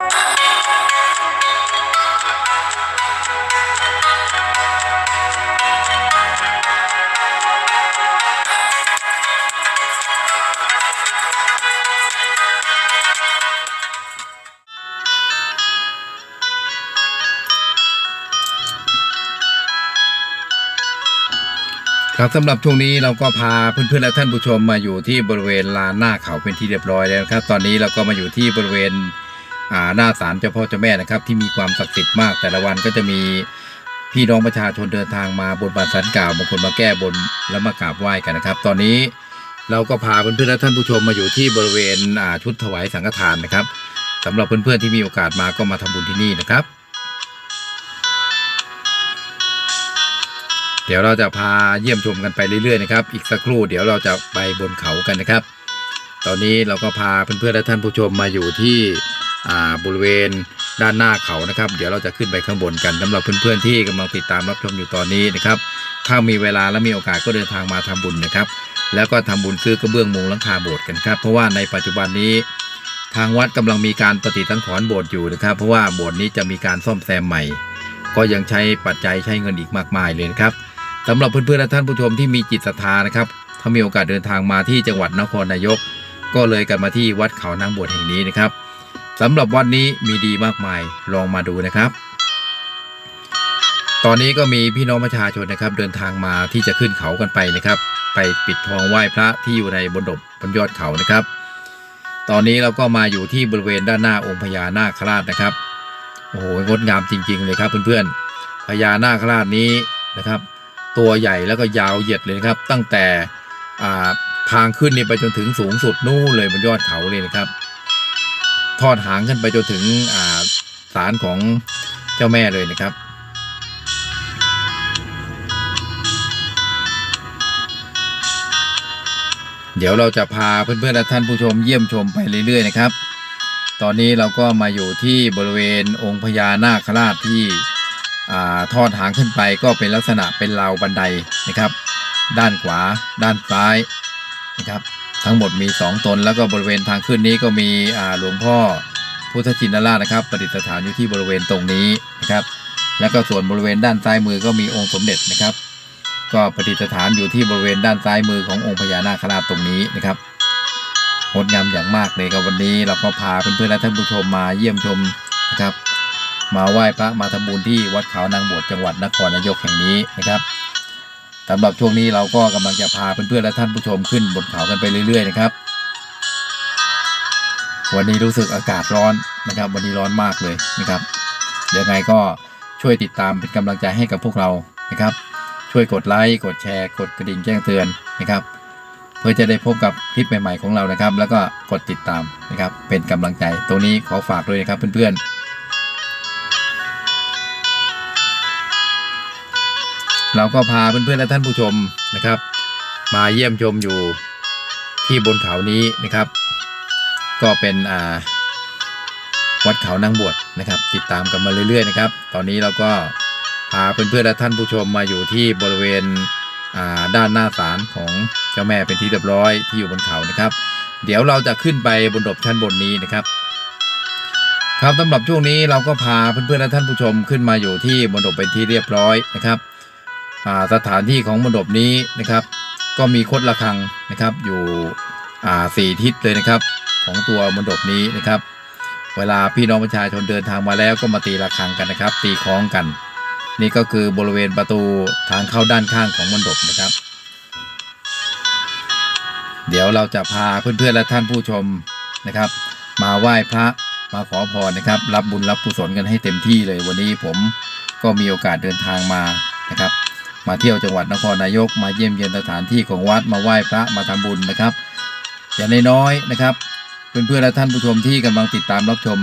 ครับสำหรับช่วงนี้เราก็พาเพื่อนๆและท่านผู้ชมมาอยู่ที่บริเวณลานหน้าเขาเป็นที่เรียบร้อยแล้วครับ ตอนนี้เราก็มาอยู่ที่บริเวณ หน้าศาลเจ้าพ่อเจ้าแม่นะครับ ที่มีความศักดิ์สิทธิ์มาก แต่ละวันก็จะมีพี่น้องประชาชนเดินทางมาบนบานสันกล่าวบางคนมาแก้บนแล้วมากราบไหว้กันนะครับ ตอนนี้เราก็พาเพื่อนๆและท่านผู้ชมมาอยู่ที่บริเวณอาชุดถวายสังฆทานนะครับสำหรับเพื่อนๆที่มีโอกาสมาก็มาทำบุญที่นี่นะครับ เดี๋ยวเราจะพาเยี่ยมชมกันไปเรื่อยๆนะครับ อีกสักครู่เดี๋ยวเราจะไปบนเขากันนะครับ ตอนนี้เราก็พาเพื่อนๆและท่านผู้ชมมาอยู่ที่ บริเวณด้านหน้าเขานะครับ เดี๋ยวเราจะขึ้นไปข้างบนกันสำหรับเพื่อนๆที่กำลังติดตามรับชมอยู่ตอนนี้นะครับ ถ้ามีเวลาและมีโอกาสก็เดินทางมาทำบุญนะครับ แล้วก็ทำบุญซื้อกระเบื้องมุงหลังคาโบสถ์กันครับ เพราะว่าในปัจจุบันนี้ ทางวัดกำลังมีการปฏิสังขรณ์โบสถ์อยู่นะครับ เพราะว่าโบสถ์นี้จะมีการซ่อมแซมใหม่ ก็ยังใช้ปัจจัยใช้เงินอีกมากมายเลยนะครับสำหรับเพื่อนๆและท่านผู้ชมที่มีจิตศรัทธานะครับ ถ้ามีโอกาสเดินทางมาที่จังหวัดนครนายก ก็เลยกันมาที่วัดเขานางบวชแห่งนี้นะครับ สำหรับวัดนี้มีดีมากมายลองมาดูนะครับ ตอนนี้ก็มีพี่น้องประชาชนนะครับ เดินทางมาที่จะขึ้นเขากันไปนะครับ ไปปิดทองไหว้พระที่อยู่ในบนดบบนยอดเขานะครับ ตอนนี้เราก็มาอยู่ที่บริเวณด้านหน้าองค์พญานาคราชนะครับโอ้โหงดงามจริง ๆ เลยครับเพื่อนๆพญานาคราชนี้นะครับ ตัวใหญ่แล้วก็ยาวเหยียดเลยนะครับ ตั้งแต่ทางขึ้นนี่ไปจนถึงสูงสุดนู่นเลยบนยอดเขาเลยนะครับ ทอดหางขึ้นไปจนถึงศาลของเจ้าแม่เลยนะครับ เดี๋ยวเราจะพาเพื่อนๆและท่านผู้ชมเยี่ยมชมไปเรื่อยๆนะครับ ตอนนี้เราก็มาอยู่ที่บริเวณองค์พญานาคราชที่ทอดหางขึ้นไปก็เป็นลักษณะเป็นราวบันไดนะครับ ด้านขวา ด้านซ้ายนะครับ ทั้งหมดมี 2 ตน แล้วก็บริเวณทางขึ้นนี้ก็มีอาหลวงพ่อพุทธชินราชนะครับ ประดิษฐานอยู่ที่บริเวณตรงนี้นะครับ แล้วก็ส่วนบริเวณด้านซ้ายมือก็มีองค์สมเด็จนะครับ ก็ประดิษฐานอยู่ที่บริเวณด้านซ้ายมือขององค์พญานาคราชตรงนี้นะครับงดงามอย่างมากเลยครับวันนี้เราก็พาเพื่อนๆและท่านผู้ชมมาเยี่ยมชมนะครับ มาไหว้พระมาทำบุญที่วัดเขานางบวชจังหวัดนครนายกแห่งนี้นะครับ สำหรับช่วงนี้เราก็กำลังจะพาเพื่อนๆและท่านผู้ชมขึ้นบนเขากันไปเรื่อย ๆ นะครับ วันนี้รู้สึกอากาศร้อนนะครับ วันนี้ร้อนมากเลยนะครับเดี๋ยวไงก็ช่วยติดตามเป็นกำลังใจให้กับพวกเรานะครับ ช่วยกดไลค์กดแชร์ กดกระดิ่งแจ้งเตือนนะครับ เพื่อจะได้พบกับคลิปใหม่ๆของเรานะครับ แล้วก็กดติดตามนะครับ เป็นกำลังใจตรงนี้ขอฝากด้วยนะครับเพื่อนๆ เราก็พาเพื่อนๆและท่านผู้ชมนะครับ มาเยี่ยมชมอยู่ที่บนเขานี้นะครับ ก็เป็นอ่าวัดเขานางบวชนะครับ ติดตามกันมาเรื่อยๆนะครับ ตอนนี้เราก็พาเพื่อนๆและท่านผู้ชมมาอยู่ที่บริเวณอ่าด้านหน้าศาลของเจ้าแม่เป็นที่เรียบร้อยที่อยู่บนเขานะครับ เดี๋ยวเราจะขึ้นไปบนดบชั้นบนนี้นะครับ ครับสำหรับช่วงนี้เราก็พาเพื่อนๆและท่านผู้ชมขึ้นมาอยู่ที่บนดบเป็นที่เรียบร้อยนะครับ สถานที่ของมณฑปนี้นะครับ ก็มีคดระฆังนะครับอยู่อ่าสี่ทิศเลยนะครับของตัวมณฑปนี้นะครับ เวลาพี่น้องประชาชนเดินทางมาแล้วก็มาตีระฆังกันนะครับ ตีคล้องกัน นี่ก็คือบริเวณประตูทางเข้าด้านข้างของมณฑปนะครับ เดี๋ยวเราจะพาเพื่อนๆและท่านผู้ชมนะครับ มาไหว้พระมาขอพรนะครับ รับบุญรับกุศลกันให้เต็มที่เลยวันนี้ผมก็มีโอกาสเดินทางมานะครับ มาเที่ยวจังหวัดนครนายก มาเยี่ยมเยียนสถานที่ของวัดมาไหว้พระมาทำบุญนะครับ อย่างน้อยๆนะครับเพื่อนๆและท่านผู้ชมที่กำลังติดตามรับชม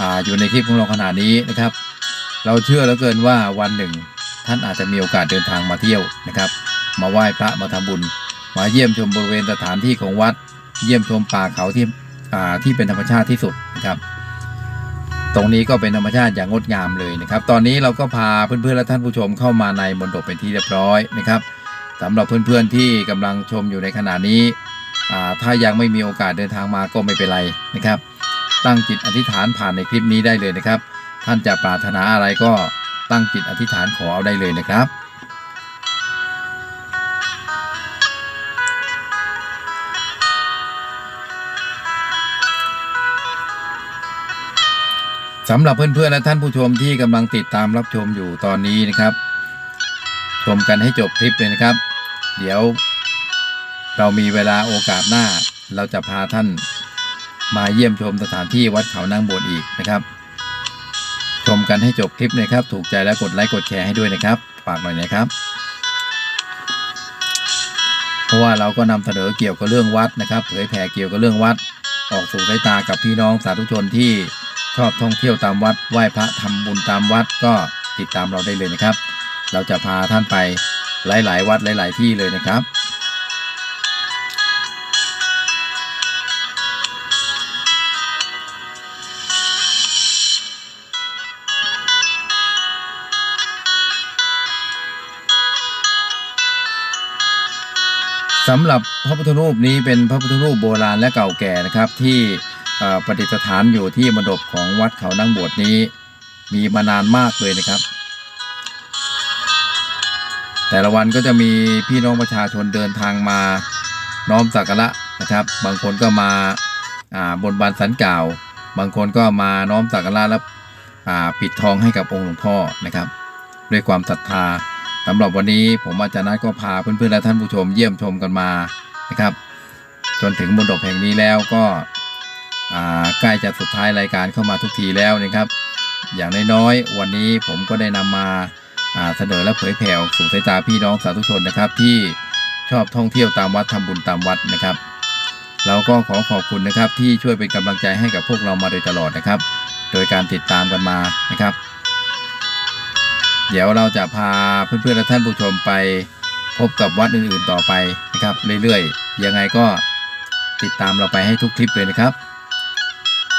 ออยู่ในคลิปของเราขณะนี้นะครับ เราเชื่อเหลือเกินว่าวันหนึ่ง ท่านอาจจะมีโอกาสเดินทางมาเที่ยวนะครับ มาไหว้พระมาทำบุญ มาเยี่ยมชมบริเวณสถานที่ของวัด เยี่ยมชมป่าเขาที่ที่เป็นธรรมชาติที่สุดนะครับ ตรงนี้ก็เป็นธรรมชาติอย่างงดงามเลยนะครับ ตอนนี้เราก็พาเพื่อนๆและท่านผู้ชมเข้ามาในมณฑปเป็นที่เรียบร้อยนะครับสำหรับเพื่อนๆที่กำลังชมอยู่ในขณะนี้ ถ้ายังไม่มีโอกาสเดินทางมาก็ไม่เป็นไรนะครับ ตั้งจิตอธิษฐานผ่านในคลิปนี้ได้เลยนะครับ ท่านจะปรารถนาอะไรก็ตั้งจิตอธิษฐานขอเอาได้เลยนะครับำหรับเพื่อนๆและท่านผู้ชมที่กำลังติดตามรับชมอยู่ตอนนี้นะครับ ชมกันให้จบคลิปเลยนะครับ เดี๋ยว เรามีเวลาโอกาสหน้า เราจะพาท่านมาเยี่ยมชมสถานที่วัดเขานางบวชอีกนะครับ ชมกันให้จบคลิปนะครับ ถูกใจแล้วกดไลค์กดแชร์ให้ด้วยนะครับฝากหน่อยนะครับ เพราะว่าเราก็นำเสนอเกี่ยวกับเรื่องวัดนะครับ เผยแผ่เกี่ยวกับเรื่องวัด ออกสู่สายตากับพี่น้องสาธุชนที่ ชอบท่องเที่ยวตามวัดไหว้พระทำบุญตามวัดก็ติดตามเราได้เลยนะครับ เราจะพาท่านไปหลาย ๆ วัดหลาย ๆ ที่เลยนะครับสำหรับพระพุทธรูปนี้เป็นพระพุทธรูปโบราณและเก่าแก่นะครับที่ ประดิษฐานอยู่ที่มณฑปของวัดเขานั่งบวชนี้ มีมานานมากเลยนะครับ แต่ละวันก็จะมีพี่น้องประชาชนเดินทางมาน้อมสักการะนะครับ บางคนก็มาบนบานสันกล่าว บางคนก็มาน้อมสักการะแล้วปิดทองให้กับองค์หลวงพ่อนะครับ ด้วยความศรัทธาสำหรับวันนี้ผมอาจารย์นัทก็พาเพื่อนๆและท่านผู้ชมเยี่ยมชมกันมานะครับ จนถึงมณฑปแห่งนี้แล้วก็ ใกล้จะสุดท้ายรายการเข้ามาทุกทีแล้วนะครับ อย่างน้อยๆวันนี้ผมก็ได้นำมาอ่าเสนอและเผยแผ่สู่สายตาพี่น้องสาธุชนนะครับ ที่ชอบท่องเที่ยวตามวัดทำบุญตามวัดนะครับ เราก็ขอขอบคุณนะครับที่ช่วยเป็นกำลังใจให้กับพวกเรามาโดยตลอดนะครับ โดยการติดตามกันมานะครับ เดี๋ยวเราจะพาเพื่อนๆและท่านผู้ชมไปพบกับวัดอื่นๆต่อไปนะครับ เรื่อยๆยังไงก็ติดตามเราไปให้ทุกคลิปเลยนะครับ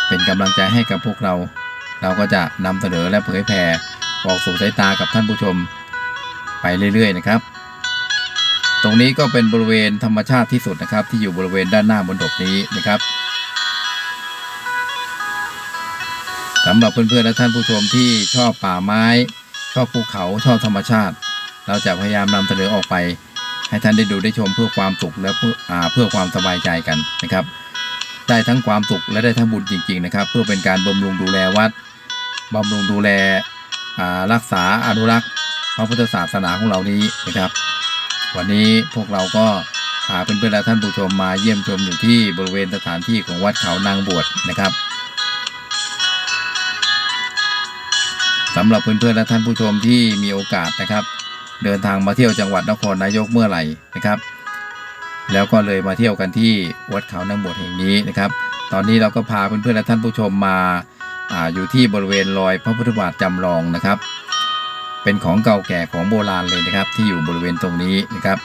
เป็นกำลังใจให้กับพวกเรา เราก็จะนำเสนอและเผยแผ่ออกสู่สายตากับท่านผู้ชม ไปเรื่อย ๆ นะครับ ตรงนี้ก็เป็นบริเวณธรรมชาติที่สุดนะครับ ที่อยู่บริเวณด้านหน้าบนดบนี้นะครับสำหรับเพื่อนๆและท่านผู้ชมที่ชอบป่าไม้ ชอบภูเขาชอบธรรมชาติ เราจะพยายามนำเสนอออกไป ให้ท่านได้ดูได้ชมเพื่อความสุขและเพื่ออเพื่อความสบายใจกันนะครับ ได้ทั้งความสุขและได้ทั้งบุญจริง ๆ นะครับ เพื่อเป็นการบำรุงดูแลวัดบำรุงดูแลรักษาอนุรักษ์พระพุทธศาสนาของเรานี้นะครับ วันนี้พวกเราก็พาเพื่อนๆและท่านผู้ชมมาเยี่ยมชมอยู่ที่บริเวณสถานที่ของวัดเขานางบวชนะครับสำหรับเพื่อนๆและท่านผู้ชมที่มีโอกาสนะครับ เดินทางมาเที่ยวจังหวัดนครนายกเมื่อไหร่นะครับ แล้วก็เลยมาเที่ยวกันที่วัดเขานางบวชแห่งนี้นะครับ ตอนนี้เราก็พาเพื่อนๆและท่านผู้ชมมาอาอยู่ที่บริเวณรอยพระพุทธบาทจำลองนะครับ เป็นของเก่าแก่ของโบราณเลยนะครับ ที่อยู่บริเวณตรงนี้นะครับ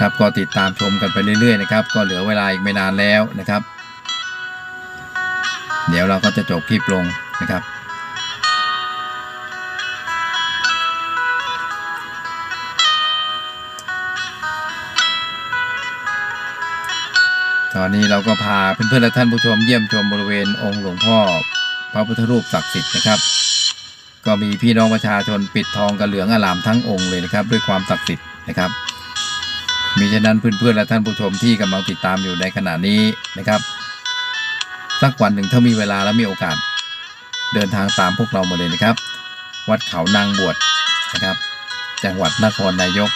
ครับก็ติดตามชมกันไปเรื่อยๆนะครับ ก็เหลือเวลาอีกไม่นานแล้วนะครับ เดี๋ยวเราก็จะจบคลิปลงนะครับ ตอนนี้เราก็พาเพื่อนๆและท่านผู้ชมเยี่ยมชมบริเวณองค์หลวงพ่อ พระพุทธรูปศักดิ์สิทธิ์นะครับ ก็มีพี่น้องประชาชนปิดทองกันเหลืองอลามทั้งองค์เลยนะครับ ด้วยความศักดิ์สิทธิ์นะครับ มีฉะนั้นเพื่อนๆและท่านผู้ชมที่กำลังติดตามอยู่ในขณะนี้นะครับ สักวันหนึ่งถ้ามีเวลาและมีโอกาส เดินทางตามพวกเรามาเลยนะครับ วัดเขานางบวชนะครับ จังหวัดนครนายก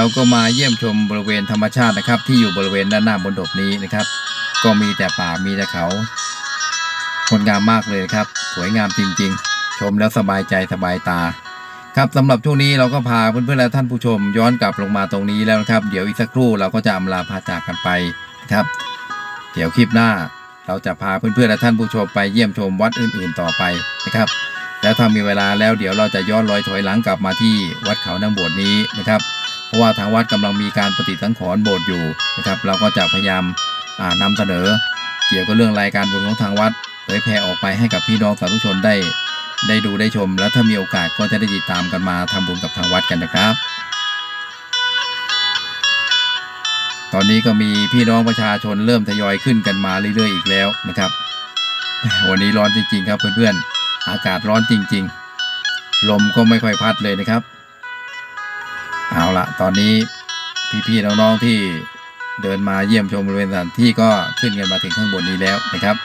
เราก็มาเยี่ยมชมบริเวณธรรมชาตินะครับ ที่อยู่บริเวณด้านหน้าบนดบนี้นะครับ ก็มีแต่ป่ามีแต่เขาคนงามมากเลยครับ สวยงามจริง ๆ ชมแล้วสบายใจสบายตา ครับสำหรับช่วงนี้เราก็พาเพื่อนๆและท่านผู้ชม ย้อนกลับลงมาตรงนี้แล้วนะครับ เดี๋ยวอีกสักครู่เราก็จะอำลาพาจากกันไปนะครับ เดี๋ยวคลิปหน้า เราจะพาเพื่อนๆและท่านผู้ชมไปเยี่ยมชมวัดอื่นๆต่อไปนะครับ แล้วถ้ามีเวลาแล้วเดี๋ยวเราจะย้อนรอยถอยหลังกลับมาที่วัดเขานางบวชนี้นะครับ เพราะว่าทางวัดกำลังมีการปฏิสังขรณ์โบสถ์อยู่นะครับ เราก็จะพยายามานำเสนอ เกี่ยวกับเรื่องรายการบุญของทางวัดเผยแผ่ออกไปให้กับพี่น้องสาธุชนได้ ได้ดูได้ชม แล้วถ้ามีโอกาสก็จะได้ติดตามกันมาทำบุญกับทางวัดกันนะครับ ตอนนี้ก็มีพี่น้องประชาชนเริ่มทยอยขึ้นกันมาเรื่อยๆอีกแล้วนะครับวันนี้ร้อนจริงๆครับเพื่อนๆ อากาศร้อนจริงๆ ลมก็ไม่ค่อยพัดเลยนะครับ เอาละตอนนี้พี่ๆน้องๆที่เดินมาเยี่ยมชมบริเวณสถานที่ก็ขึ้นกันมาถึงข้างบนนี้แล้วนะครับ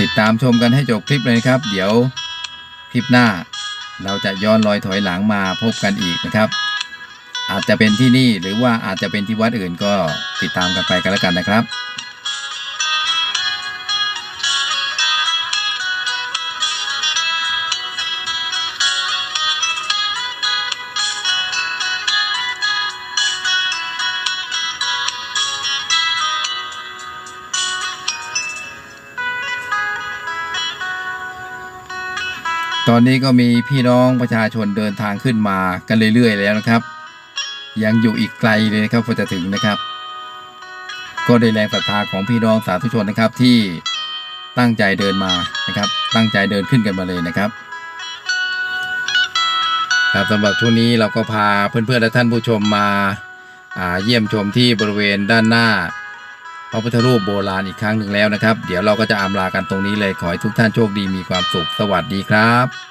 ติดตามชมกันให้จบคลิปเลยครับ เดี๋ยวคลิปหน้าเราจะย้อนรอยถอยหลังมาพบกันอีกนะครับ อาจจะเป็นที่นี่หรือว่าอาจจะเป็นที่วัดอื่นก็ติดตามกันไปกันแล้วกันนะครับตอนนี้ก็มีพี่น้องประชาชนเดินทางขึ้นมากันเรื่อย ๆ แล้วนะครับ ยังอยู่อีกไกลเลยนะครับกว่าจะถึงนะครับ ก็ได้แรงศรัทธาของพี่น้องสาธุชนนะครับที่ตั้งใจเดินมานะครับ ตั้งใจเดินขึ้นกันมาเลยนะครับครับสำหรับช่วงนี้เราก็พาเพื่อนๆและท่านผู้ชมมาาเยี่ยมชมที่บริเวณด้านหน้า พระพุทธรูปโบราณอีกครั้งหนึ่งแล้วนะครับ เดี๋ยวเราก็จะอำลากันตรงนี้เลยขอให้ทุกท่านโชคดีมีความสุขสวัสดีครับ